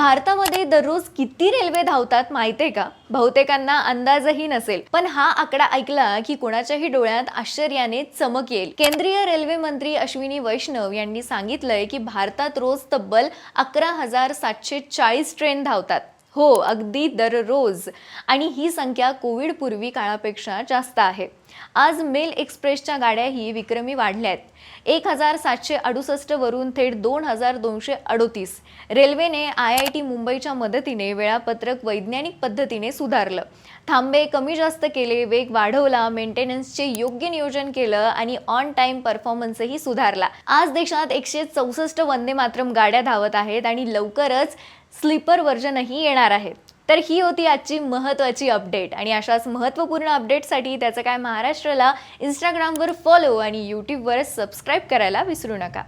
भारतामध्ये दररोज किती रेल्वे धावतात माहितीये का? बहुतेकांना अंदाजही नसेल. पण हा आकडा ऐकला की कोणाच्याही डोळ्यात आश्चर्याने चमक येईल. केंद्रीय रेल्वे मंत्री अश्विनी वैष्णव यांनी सांगितलंय की भारतात रोज तब्बल अकरा हजार सातशे चाळीस ट्रेन धावतात. हो अगदी दररोज. आणि ही संख्या कोविड पूर्वी काळापेक्षा जास्त आहे. आज मेल एक्सप्रेसच्या गाड्याही विक्रमी वाढल्या आहेत एक हजार सातशे अडुसष्ट वरून थेट दोन हजार दोनशे अडोतीस रेल्वेने आय आय टी मुंबईच्या मदतीने वेळापत्रक वैज्ञानिक पद्धतीने सुधारलं. थांबे कमी जास्त केले वेग वाढवला मेंटेनन्सचे योग्य नियोजन केलं आणि ऑन टाईम परफॉर्मन्सही सुधारला. आज देशात एकशे चौसष्ट वंदे मातरम गाड्या धावत आहेत आणि लवकरच स्लीपर वर्जनही येणार आहेत. तर ही होती आजची महत्त्वाची अपडेट. आणि अशाच महत्त्वपूर्ण अपडेटसाठी त्याचं काय महाराष्ट्राला इंस्टाग्रामवर फॉलो आणि यूट्यूबवर सबस्क्राईब करायला विसरू नका.